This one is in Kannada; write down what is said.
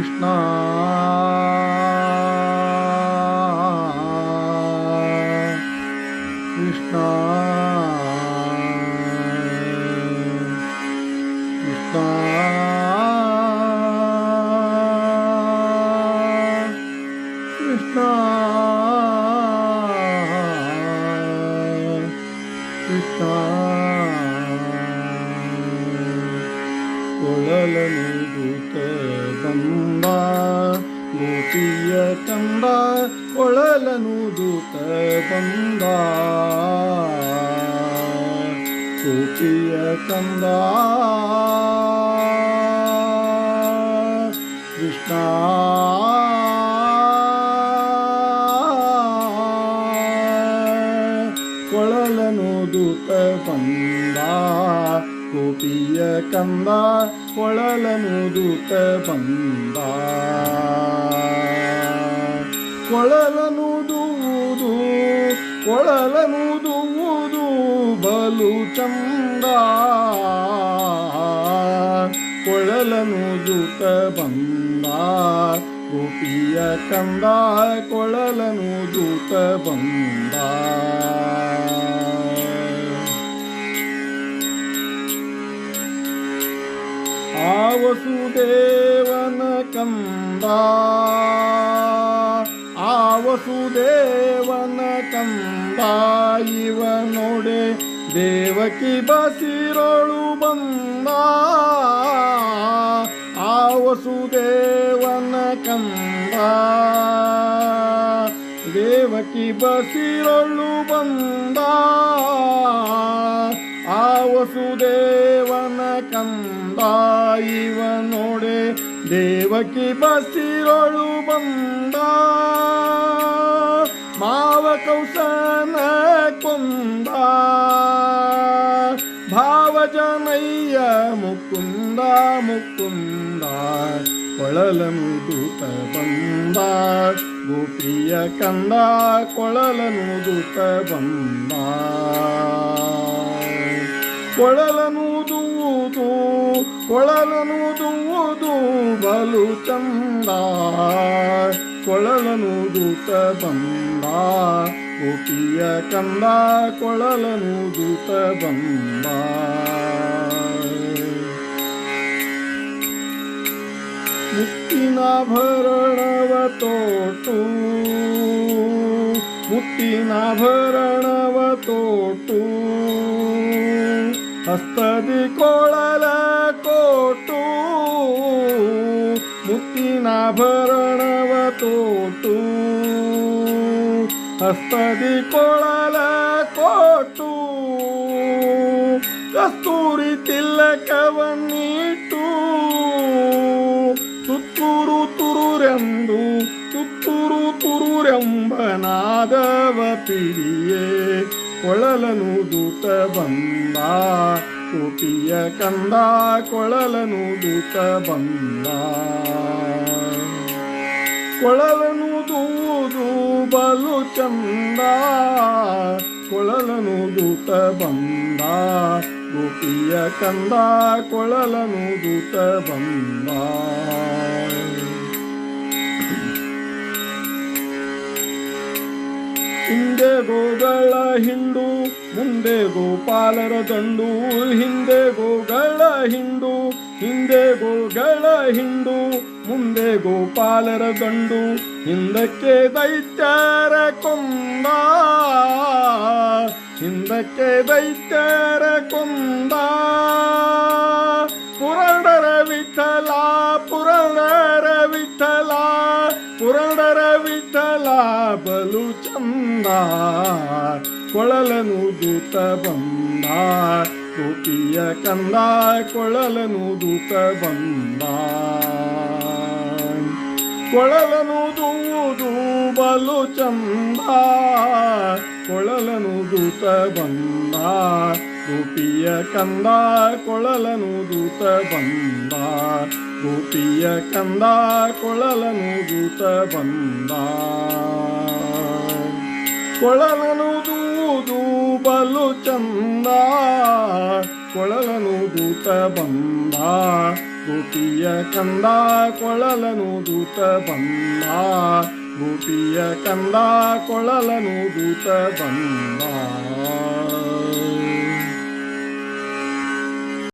ಕೃಷ್ಣ ಕೃಷ್ಣ ಕೊಳಲನುದುತ ಬಂದ ಗೋಪಿಯ ಕಂದ ಕೊಳಲನುದುತ ಬಂದ ಗೋಪಿಯ ಕಂದ ಕೃಷ್ಣ ಕೊಳಲನು ದೂತ ಬಂದ ಗೋಪಿಯ ಕಂದ ಕೊಳಲನು ದೂತ ಬಂದ. ಕೊಳಲನು ದೂದು ಕೊಳಲನು ದೂದು ಬಲು ಚಂದ. ಕೊಳಲನು ದೂತ ಬಂದ, ಗೋಪಿಯ ಕಂದ ಕೊಳಲನು ದೂತ ಬಂದ. ಆ ವಸುದೇವನ ಕಂದ ಆ ವಸುದೇವನ ಕಂದ ಇವ ನೋಡೆ ದೇವಕಿ ಬಸಿರೋಳು ಬಂದ. ಆ ವಸುದೇವನ ಕಂದ ದೇವಕಿ ಬಸಿರೋಳು ಬಂದ. ಆ ವಸುದೇವನ ಇವ ನೋಡೆ ದೇವಕಿ ಬಸಿರೊಳು ಬಂದ. ಮಾವ ಕೌಸನ ಕೊಂದ ಭಾವಜನಯ್ಯ ಮುಕುಂದ ಮುಕುಂದ ಕೊಳಲನು ದೂತ ಬಂದ. ಗೋಪಿಯ ಕಂದ ಕೊಳಲನು ದೂತ ಬಂದ. ಕೊಳಲನು ದೂದು ಕೊಳಲನು ಬಲು ಚಂದ. ಕೊಳಲನು ದೂತ ಬಂದ ಗೋಪಿಯ ಕಂದ ಕೊಳಲನು ದೂತ ಬಂದ ಮುತ್ತಿನಾಭರಣವ ತೋಟು ಮುತ್ತಿನಾಭರಣವ ತೋಟು. ಹಸ್ತದಿ ಕೊಳಲ ಮುತ್ತಿನಾಭರಣವ ತೋಟು ಹಸ್ತದಿ ಕೊಳಲ ಕೋಟು ಕಸ್ತೂರಿ ತಿಲ್ಲಕವನ್ನಿಟ್ಟು ತುತ್ತೂರು ತುರುರೆಂದು ತುತ್ತೂರು ತುರುರೆಂಬ ನಾದವ ಪಿಡಿಯೇ. ಕೊಳಲನು ದೂತ ಬಂದ ಕೋಪಿಯ ಕಂದ ಕೊಳಲನು ದೂತ ಬಂದ. ಕೊಳಲನು ದೂದು ಬಲು ಚಂದ ಕೊಳಲನು ದೂತ ಬಂದ, ಗೋಪಿಯ ಕಂದ ಕೊಳಲನು ದೂತ ಬಂದ. ಹಿಂದೆ ಗೋಗಳ ಹಿಂಡು, ಮುಂದೆ ಗೋಪಾಲರ ದಂಡು ಹಿಂದೆ ಗೋಗಳ ಹಿಂಡು, ಹಿಂದೆ ಗೋಗಳ ಹಿಂಡು, ಮುಂದೆ ಗೋಪಾಲರ ದಂಡು ಹಿಂದಕ್ಕೆ ದೈತ್ಯರ ಕೊಂದ ಹಿಂದಕ್ಕೆ ದೈತ್ಯರ ಕೊಂದ ಚಂದ ಕೊಳಲನು ದೂತ ಬಂದ ಗೋಪಿಯ ಕಂದ ಕೊಳಲನು ದೂತ ಬಂದ ಕೊಳಲನು ದೂದು ಬಲು ಚಂದ ಕೊಳಲನು ದೂತ ಬಂದ ಗೋಪಿಯ ಕಂದ ಕೊಳಲನು ದೂತ ಬಂದ ಗೋಪಿಯ ಕಂದ ಕೊಳಲನು ದೂತ ಬಂದ ಕೊಳಲನು ದೂದು ಬಲು ಚಂದ. ಕೊಳಲನು ದೂತ ಬಂದ. ಗೋಪಿಯ ಕಂದ ಕೊಳಲನು ದೂತ ಬಂದ. ಗೋಪಿಯ ಕಂದ ಕೊಳಲನು ದೂತ ಬಂದ.